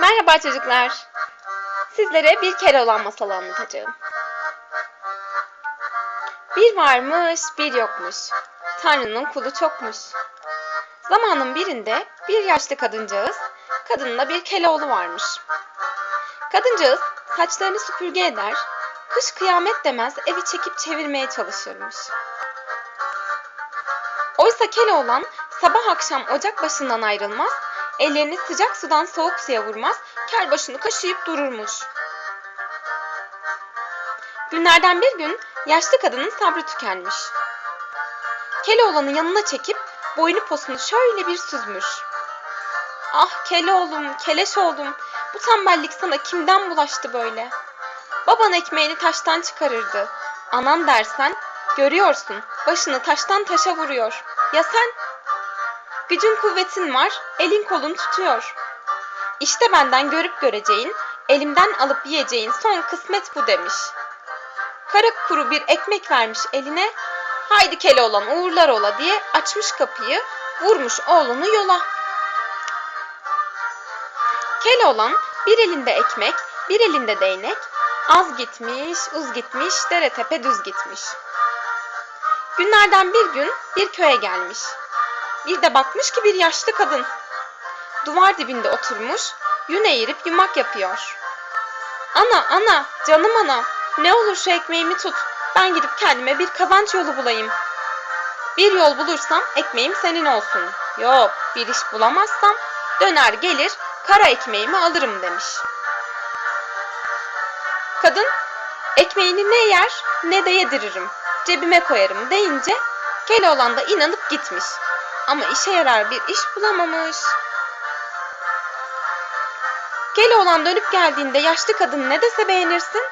Merhaba çocuklar. Sizlere bir kere olan masalı anlatacağım. Bir varmış, bir yokmuş. Tanrı'nın kulu çokmuş. Zamanın birinde bir yaşlı kadıncağız, kadınla bir Keloğlu varmış. Kadıncağız saçlarını süpürge eder, kış kıyamet demez evi çekip çevirmeye çalışırmış. Oysa Keloğlan sabah akşam ocak başından ayrılmaz, ellerini sıcak sudan soğuk suya vurmaz, kel başını kaşıyıp dururmuş. Günlerden bir gün yaşlı kadının sabrı tükenmiş. Keloğlan'ı yanına çekip boynu posunu şöyle bir süzmüş. Ah Keloğlum, keleş oldum. Bu tembellik sana kimden bulaştı böyle? Baban ekmeğini taştan çıkarırdı. Anan dersen, görüyorsun başını taştan taşa vuruyor. Ya sen? Gücün kuvvetin var, elin kolun tutuyor. İşte benden görüp göreceğin, elimden alıp yiyeceğin son kısmet bu demiş. Kara kuru bir ekmek vermiş eline, haydi Keloğlan uğurlar ola diye açmış kapıyı, vurmuş oğlunu yola. Keloğlan bir elinde ekmek, bir elinde değnek, az gitmiş, uz gitmiş, dere tepe düz gitmiş. Günlerden bir gün bir köye gelmiş. Bir de bakmış ki bir yaşlı kadın. Duvar dibinde oturmuş, yün eğirip yumak yapıyor. Ana, ana, canım ana, ne olur şu ekmeğimi tut. Ben gidip kendime bir kazanç yolu bulayım. Bir yol bulursam ekmeğim senin olsun. Yok, bir iş bulamazsam döner gelir kara ekmeğimi alırım demiş. Kadın, ekmeğini ne yer ne de yediririm, cebime koyarım deyince Keloğlan da inanıp gitmiş. Ama işe yarar bir iş bulamamış. Keloğlan dönüp geldiğinde yaşlı kadın ne dese beğenirsin?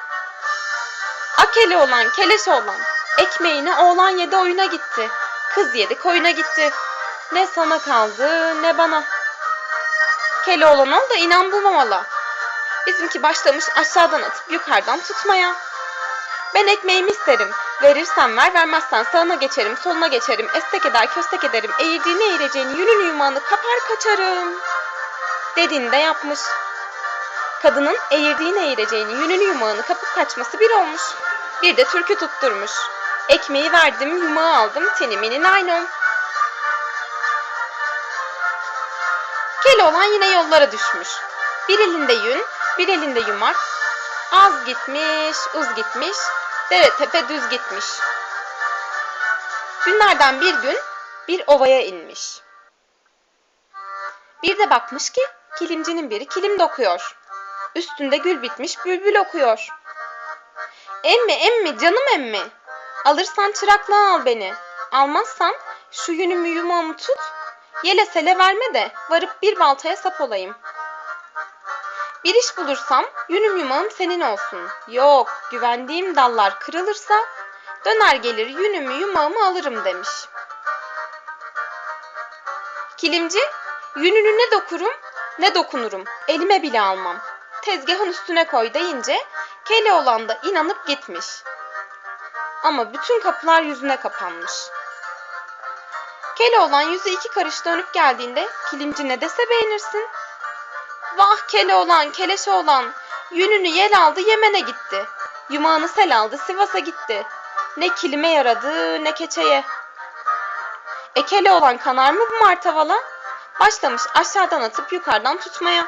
A Keloğlan, keleş oğlan. Ekmeğini oğlan yedi oyuna gitti. Kız yedi koyuna gitti. Ne sana kaldı ne bana. Keloğlan ol da inan bulmamalı. Bizimki başlamış aşağıdan atıp yukarıdan tutmaya. Ben ekmeğimi isterim. Verirsen ver, vermezsen sağına geçerim, soluna geçerim, estek eder, köstek ederim, eğirdiğini eğireceğini, yününü yumağını kapar kaçarım. Dediğini de yapmış. Kadının eğirdiğini eğireceğini, yününü yumağını kapıp kaçması bir olmuş. Bir de türkü tutturmuş. Ekmeği verdim, yumağı aldım, teniminin aynı. Keloğlan yine yollara düşmüş. Bir elinde yün, bir elinde yumak. Az gitmiş, uz gitmiş, dere tepe düz gitmiş. Günlerden bir gün bir ovaya inmiş. Bir de bakmış ki kilimcinin biri kilim dokuyor. Üstünde gül bitmiş bülbül okuyor. Emmi emmi canım emmi. Alırsan çıraklığa al beni. Almazsan şu yünümü yumağımı tut. Yele sele verme de varıp bir baltaya sap olayım. Bir iş bulursam yünüm yumağım senin olsun. Yok güvendiğim dallar kırılırsa döner gelir yünümü yumağımı alırım demiş. Kilimci yününü ne dokurum ne dokunurum elime bile almam. Tezgahın üstüne koy deyince Keloğlan da inanıp gitmiş. Ama bütün kapılar yüzüne kapanmış. Keloğlan yüzü iki karış dönüp geldiğinde kilimci ne dese beğenirsin. Vah Keloğlan, keleş oğlan, yününü yel aldı Yemen'e gitti. Yumağını sel aldı Sivas'a gitti. Ne kilime yaradı ne keçeye. E Keloğlan kanar mı bu martavala? Başlamış aşağıdan atıp yukarıdan tutmaya.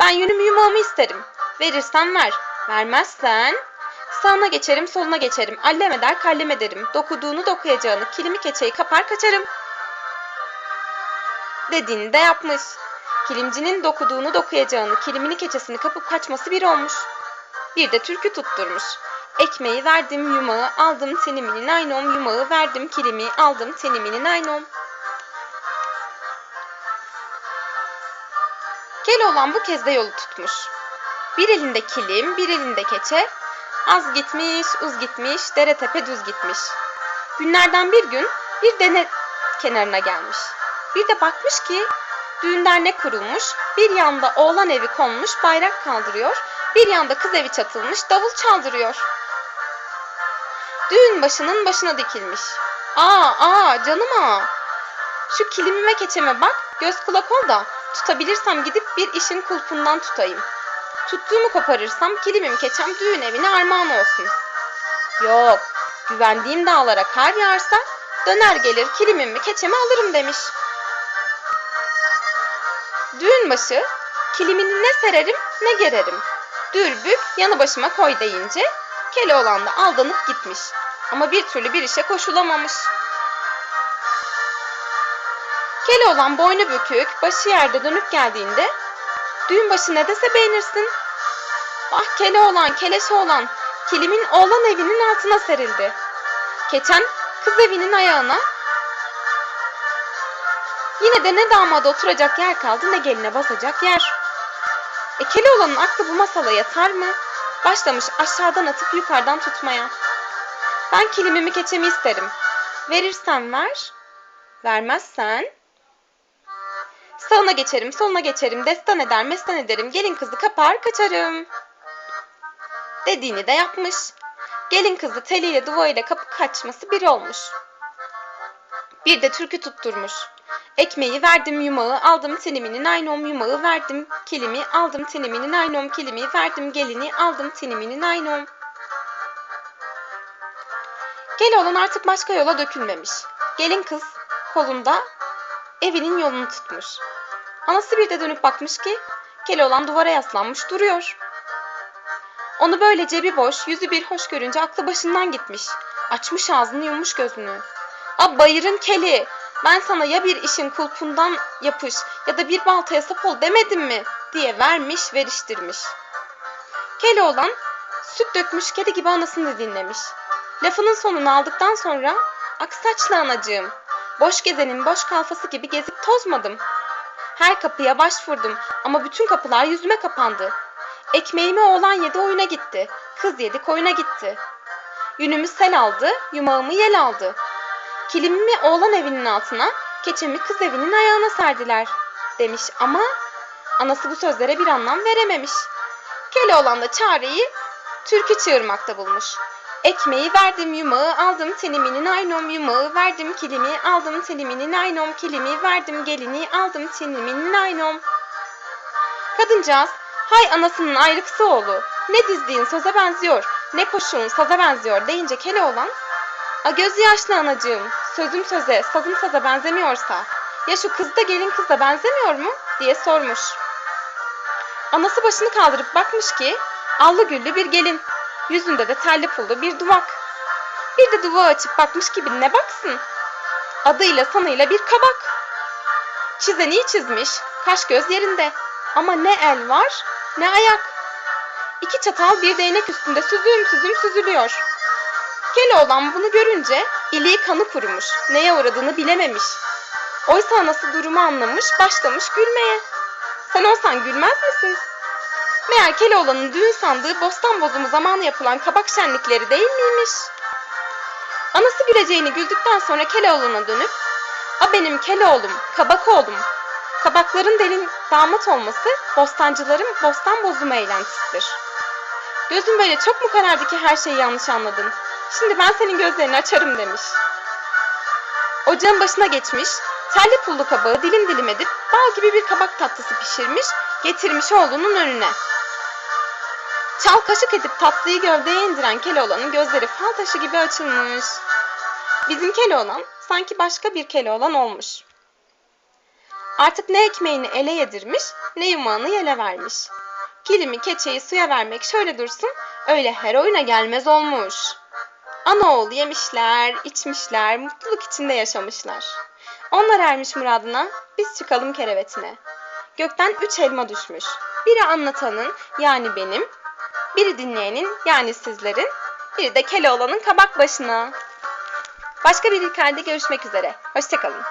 Ben yünümü yumağımı isterim. Verirsen ver. Vermezsen sağına geçerim soluna geçerim. Allem eder kallem ederim. Dokuduğunu dokuyacağını kilimi keçeyi kapar kaçarım. Dediğini de yapmış. Kilimcinin dokuduğunu dokuyacağını, kilimini keçesini kapıp kaçması bir olmuş. Bir de türkü tutturmuş. Ekmeği verdim yumağı, aldım teniminin aynom, yumağı verdim kilimi, aldım teniminin aynom. Keloğlan bu kez de yolu tutmuş. Bir elinde kilim, bir elinde keçe, az gitmiş, uz gitmiş, dere tepe düz gitmiş. Günlerden bir gün bir dene kenarına gelmiş. Bir de bakmış ki düğün dernek kurulmuş, bir yanda oğlan evi konmuş, bayrak kaldırıyor, bir yanda kız evi çatılmış, davul çaldırıyor. Düğün başının başına dikilmiş. Aa, aa, canım aa. Şu kilimime keçeme bak, göz kulak ol da Tutabilirsem gidip bir işin kulpundan tutayım. Tuttuğumu koparırsam kilimim keçem düğün evine armağan olsun. Yok, güvendiğim dağlara kar yağarsa döner gelir kilimimi keçemi alırım demiş. Düğün başı kilimini ne sererim ne gererim. Dürbük yanı başıma koy deyince Keloğlan da aldanıp gitmiş. Ama bir türlü bir işe koşulamamış. Keloğlan boynu bükük, başı yerde dönüp geldiğinde düğün başı ne dese beğenirsin. Ah Keloğlan, keleş oğlan, kilimin oğlan evinin altına serildi. Keçen kız evinin ayağına, yine de ne damada oturacak yer kaldı ne geline basacak yer. E Keloğlan'ın aklı bu masala yatar mı? Başlamış aşağıdan atıp yukarıdan tutmaya. Ben kilimimi keçemi isterim. Verirsen ver, vermezsen... Sağına geçerim, soluna geçerim, destan eder, mestan ederim, gelin kızı kapar kaçarım. Dediğini de yapmış. Gelin kızı teliyle duvağıyla kapı kaçması bir olmuş. Bir de türkü tutturmuş. Ekmeği verdim yumağı, aldım teniminin aynom yumağı verdim kilimi, aldım teniminin aynom kilimi, verdim gelini, aldım teniminin aynom. Gel olan artık başka yola dökülmemiş. Gelin kız kolunda evinin yolunu tutmuş. Anası bir de dönüp bakmış ki Keloğlan duvara yaslanmış duruyor. Onu böyle cebi boş, yüzü bir hoş görünce aklı başından gitmiş. Açmış ağzını yummuş gözünü. A bayırın keli, ben sana ya bir işin kulpundan yapış ya da bir baltaya sap ol demedim mi diye vermiş veriştirmiş. Keloğlan süt dökmüş kedi gibi anasını dinlemiş. Lafının sonunu aldıktan sonra aksaçlı anacığım, boş gezenin boş kalfası gibi gezip tozmadım. Her kapıya başvurdum ama bütün kapılar yüzüme kapandı. Ekmeğimi oğlan yedi oyuna gitti, kız yedi koyuna gitti. Yünümü sel aldı, yumağımı yel aldı. Kilimimi oğlan evinin altına, keçemi kız evinin ayağına serdiler demiş ama anası bu sözlere bir anlam verememiş. Keloğlan da çareyi türkü çığırmakta bulmuş. Ekmeği verdim yumağı aldım teniminin aynom yumağı verdim kilimi aldım teniminin aynom kilimi verdim gelini aldım teniminin aynom. Kadıncağız hay anasının ayrıksı oğlu ne dizdiğin söze benziyor ne koşuğun saza benziyor deyince Keloğlan A gözü yaşlı anacığım sözüm söze sazım saza benzemiyorsa ya şu kız da gelin kız da benzemiyor mu diye sormuş. Anası başını kaldırıp bakmış ki allı güllü bir gelin Yüzünde de telli pullu bir duvak. Bir de duvağı açıp bakmış gibi ne baksın. Adıyla sanıyla bir kabak. Çizen iyi çizmiş, kaş göz yerinde. Ama ne el var, ne ayak. İki çatal bir değnek üstünde süzüm süzüm süzülüyor. Keloğlan bunu görünce iliği kanı kurumuş, neye uğradığını bilememiş. Oysa anası durumu anlamış, başlamış gülmeye. Sen olsan gülmez misin? Meğer Keloğlan'ın düğün sandığı bostan bozumu zamanı yapılan kabak şenlikleri değil miymiş? Anası güleceğini güldükten sonra Keloğlan'a dönüp A benim Keloğlum, kabak oğlum. Kabakların delin damat olması bostancıların bostan bozumu eğlentisidir. Gözün böyle çok mu karardı ki her şeyi yanlış anladın? Şimdi ben senin gözlerini açarım demiş. Ocağın başına geçmiş, telli pullu kabağı dilim dilim edip bal gibi bir kabak tatlısı pişirmiş, getirmiş oğlunun önüne. Çal kaşık edip tatlıyı gövdeye indiren Keloğlan'ın gözleri fal taşı gibi açılmış. Bizim Keloğlan sanki başka bir Keloğlan olmuş. Artık ne ekmeğini ele yedirmiş ne yumağını yele vermiş. Kilimi keçeyi suya vermek şöyle dursun öyle her oyuna gelmez olmuş. Ana oğul yemişler, içmişler, mutluluk içinde yaşamışlar. Onlar ermiş muradına, biz çıkalım kerevetine. Gökten üç elma düşmüş. Biri anlatanın yani benim, biri dinleyenin yani sizlerin, biri de Keloğlan'ın kabak başına. Başka bir hikayede görüşmek üzere. Hoşçakalın.